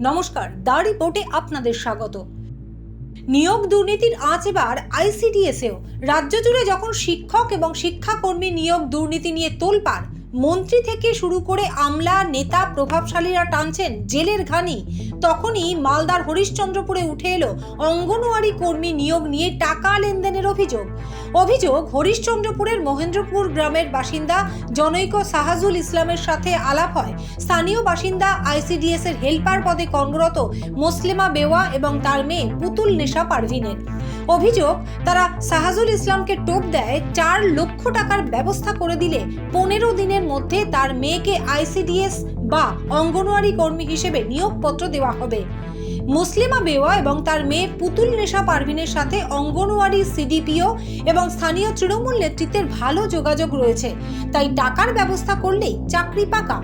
নমস্কার, দা রিপোর্টে আপনাদের স্বাগত। নিয়োগ দুর্নীতির আঁচ এবার আইসিডিএসেও। রাজ্য জুড়ে যখন শিক্ষক এবং শিক্ষাকর্মী নিয়োগ দুর্নীতি নিয়ে তোলপাড় মন্ত্রী থেকে শুরু করে আমলা, নেতা, প্রভাবশালীরা টানছেন জেলের ঘানি। তখনই মালদার হরিশ্চন্দ্রপুরে উঠে এলো অঙ্গনওয়াড়ি কর্মী নিয়োগ নিয়ে টাকা লেনদেনের অভিযোগ। অভিযোগ, হরিশ্চন্দ্রপুরের মহেন্দ্রপুর গ্রামের বাসিন্দা জনৈক সাহাজুল ইসলামের সাথে আলাপ হয়। স্থানীয় বাসিন্দা আইসিডিএস এর হেল্পার পদে কর্মরত মুসলিমা বেওয়া এবং তার মেয়ে পুতুল নেশা পারভিনের। অভিযোগ, তারা সাহাজুল ইসলামকে টোপ দেয় চার লক্ষ টাকার ব্যবস্থা করে দিলে পনেরো দিনের মধ্যে তার মেয়েকে আইসিডিএস বা অঙ্গনওয়াড়ি কর্মী হিসেবে নিয়োগপত্র দেওয়া হবে। মুসলিমা বেওয়া এবং তার মেয়ে পুতুল নেশা পারভিনের সাথে অঙ্গনওয়াড়ি সিডিপিও এবং স্থানীয় তৃণমূল নেতৃত্বের ভালো যোগাযোগ রয়েছে, তাই টাকার ব্যবস্থা করলেই চাকরি পাকা।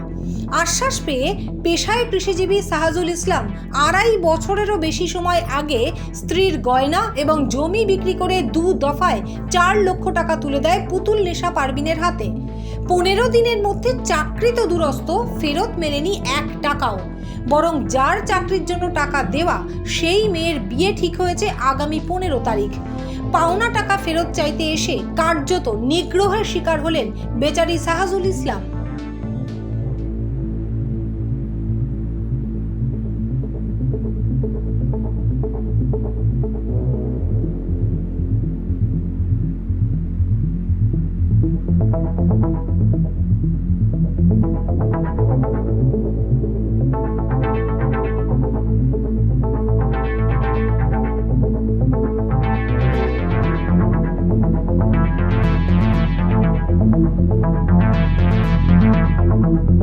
আশ্বাস পেয়ে পেশায় কৃষিজীবী সাহাজুল ইসলাম আড়াই বছরেরও বেশি সময় আগে স্ত্রীর গয়না এবং জমি বিক্রি করে দু দফায় চার লক্ষ টাকা তুলে দেয় পুতুল নেশা পারবিনের হাতে। পনেরো দিনের মধ্যে চাকরি তো দুরস্ত, ফেরত মেলেনি এক টাকাও। বরং যার চাকরির জন্য টাকা দেওয়া, সেই মেয়ের বিয়ে ঠিক হয়েছে আগামী পনেরো তারিখ। পাওনা টাকা ফেরত চাইতে এসে কার্যত নিগ্রহের শিকার হলেন বেচারি সাহাজুল ইসলাম।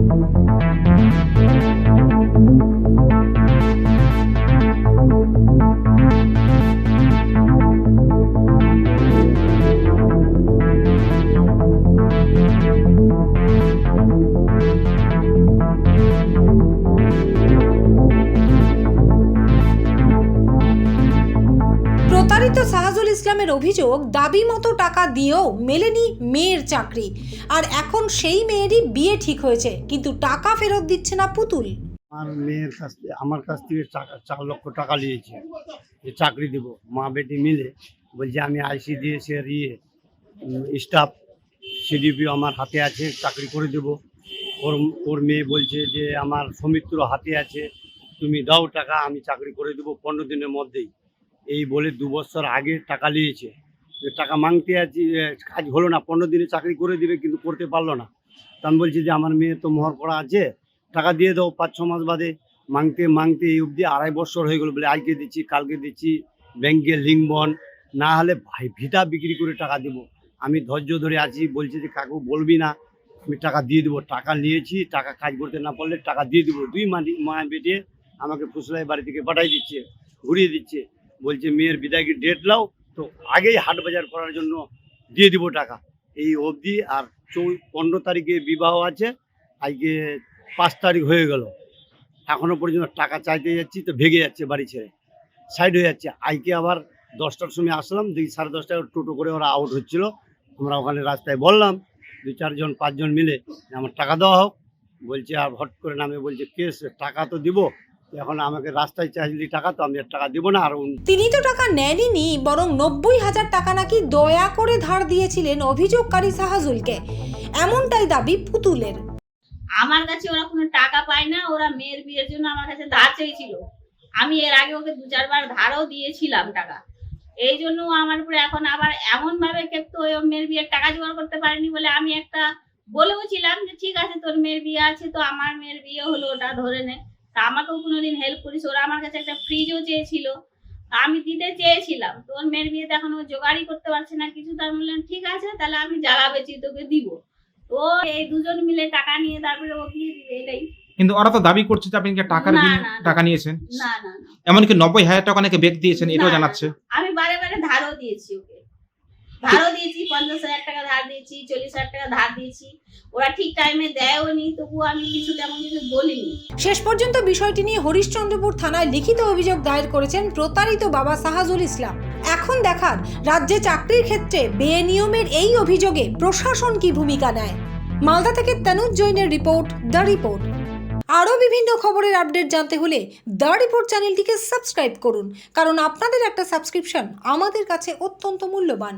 প্রতারিত ইসলামের অভিযোগ, দাবি মতো টাকা দিয়েও মেলেনি মেয়ের চাকরি। আর এখন সেই মেয়েরই বিয়ে ঠিক হয়েছে, কিন্তু টাকা ফেরত দিচ্ছে না পুতুল। আমার মেয়ের কাছ থেকে, আমার কাছ থেকে টাকা, চার লক্ষ টাকা নিয়েছে। যে চাকরি দেব, মা বেটি মিলে বলছে, আমি আইসিডিএস এর ইয়ে স্টাফ সিডিপি আমার হাতে আছে, চাকরি করে দেব। ওর ওর মেয়ে বলছে যে, আমার সৌমিত্র হাতে আছে, তুমি দাও টাকা, আমি চাকরি করে দেবো পনেরো দিনের মধ্যেই। এই বলে দু বছর আগে টাকা নিয়েছে। টাকা মাংতে আছি কাজ হলো না, পনেরো দিনে চাকরি করে দিবে, কিন্তু করতে পারল না। তা আমি বলছি যে, আমার মেয়ে তো মোহর করা আছে, টাকা দিয়ে দাও, পাঁচ ছ মাস বাদে। মাংতে মাংতে এই অবধি আড়াই বছর হয়ে গেলো বলে আজকে দিচ্ছি, কালকে দিচ্ছি ব্যাংকে লিঙ্ক বন না হলে ভাই ভিটা বিক্রি করে টাকা দেব। আমি ধৈর্য ধরে আছি, বলছে যে, কাকু বলবি না, আমি টাকা দিয়ে দেবো। টাকা নিয়েছি, টাকা কাজ করতে না পারলে টাকা দিয়ে দেবো। দুই মাটি, মা বেটে আমাকে ফুসলাই বাড়ি থেকে পাঠাই দিচ্ছে, ঘুরিয়ে দিচ্ছে। বলছে, মেয়ের বিদায়কে ডেট লাও তো আগেই হাট বাজার করার জন্য দিয়ে দিব টাকা। এই অবধি আর চৌ পনেরো তারিখে বিবাহ আছে, আজকে পাঁচ তারিখ হয়ে গেল। এখনও পর্যন্ত টাকা চাইতে যাচ্ছি, তো ভেগে যাচ্ছে বাড়ি ছেড়ে। সাইড হয়ে যাচ্ছে। আজকে আবার দশটার সময় আসলাম দেখি সাড়ে দশটায় টোটো করে ওরা আউট হচ্ছিল। আমরা ওখানে রাস্তায় বললাম দু চারজন, পাঁচজন মিলে আমার টাকা দেওয়া হোক। বলছে, আর হট করে নামে বলছে, কেস, টাকা তো দিব। এখন আমাকে রাস্তায় চাইলি টাকা তো আমি আর টাকা দিব না আর তিনি তো টাকা নেনইনি বরং নব্বই হাজার টাকা নাকি দয়া করে ধার দিয়েছিলেন অভিযোগকারী সাহাজুলকে। এমনটাই দাবি পুতুলের। আমার কাছে ওরা কোনো টাকা পায় না ওরা মেয়ের বিয়ের জন্য আমার কাছে ধার চেয়েছিল। আমি এর আগে ওকে দু চারবার ধারও দিয়েছিলাম টাকা। এই জন্য আমার উপরে এখন আবার এমন ভাবে ক্ষেপ্ত হয়ে মেয়ের বিয়ের টাকা জোগাড় করতে পারেনি বলে আমি একটা বলেও ছিলাম যে ঠিক আছে তোর মেয়ের বিয়ে আছে তো আমার মেয়ের বিয়ে হলো ওটা ধরে নে। তা আমাকেও কোনোদিন হেল্প করিস। ওরা আমার কাছে একটা ফ্রিজও চেয়েছিল। তা আমি দিতে চেয়েছিলাম। তোর মেয়ের বিয়েতে এখন ও জোগাড়ই করতে পারছে না। কিছু তার বললেন ঠিক আছে তাহলে আমি জ্বালা বেচি তোকে দিব। তো এই দুজন মিলে টাকা নিয়ে তারপরে ও কি দিবে এটাই। কিন্তু ওরা তো দাবি করছে যে আপনি টাকার। টাকা নিয়েছেন? না না না। এমনকি নব্বই হাজার টাকা নাকি বেগ দিয়েছেন এটাও জানাচ্ছে। আমি বারে বারে ধারও দিয়েছি ধারও দিয়েছি, পঞ্চাশ হাজার টাকা ধার দিয়েছি, চল্লিশ হাজার টাকা ধার দিয়েছি। ওরা ঠিক টাইমে দেয়ও নি, তবুও আমি কিছু তেমন কিছু বলিনি। শেষ পর্যন্ত বিষয়টি নিয়ে হরিশ্চন্দ্রপুর থানায় লিখিত অভিযোগ দায়ের করেছেন প্রতারিত বাবা সাহাজুল ইসলাম। এখন দেখার রাজ্যে চাকরির ক্ষেত্রে বেনিয়মের এই অভিযোগে প্রশাসন কি ভূমিকা নেয়। মালদা থেকে তনুজ জৈনের রিপোর্ট, দ্য রিপোর্ট। আরও বিভিন্ন খবরের আপডেট জানতে হলে দ্য রিপোর্ট চ্যানেলটিকে সাবস্ক্রাইব করুন, কারণ আপনাদের একটা সাবস্ক্রিপশন আমাদের কাছে অত্যন্ত মূল্যবান।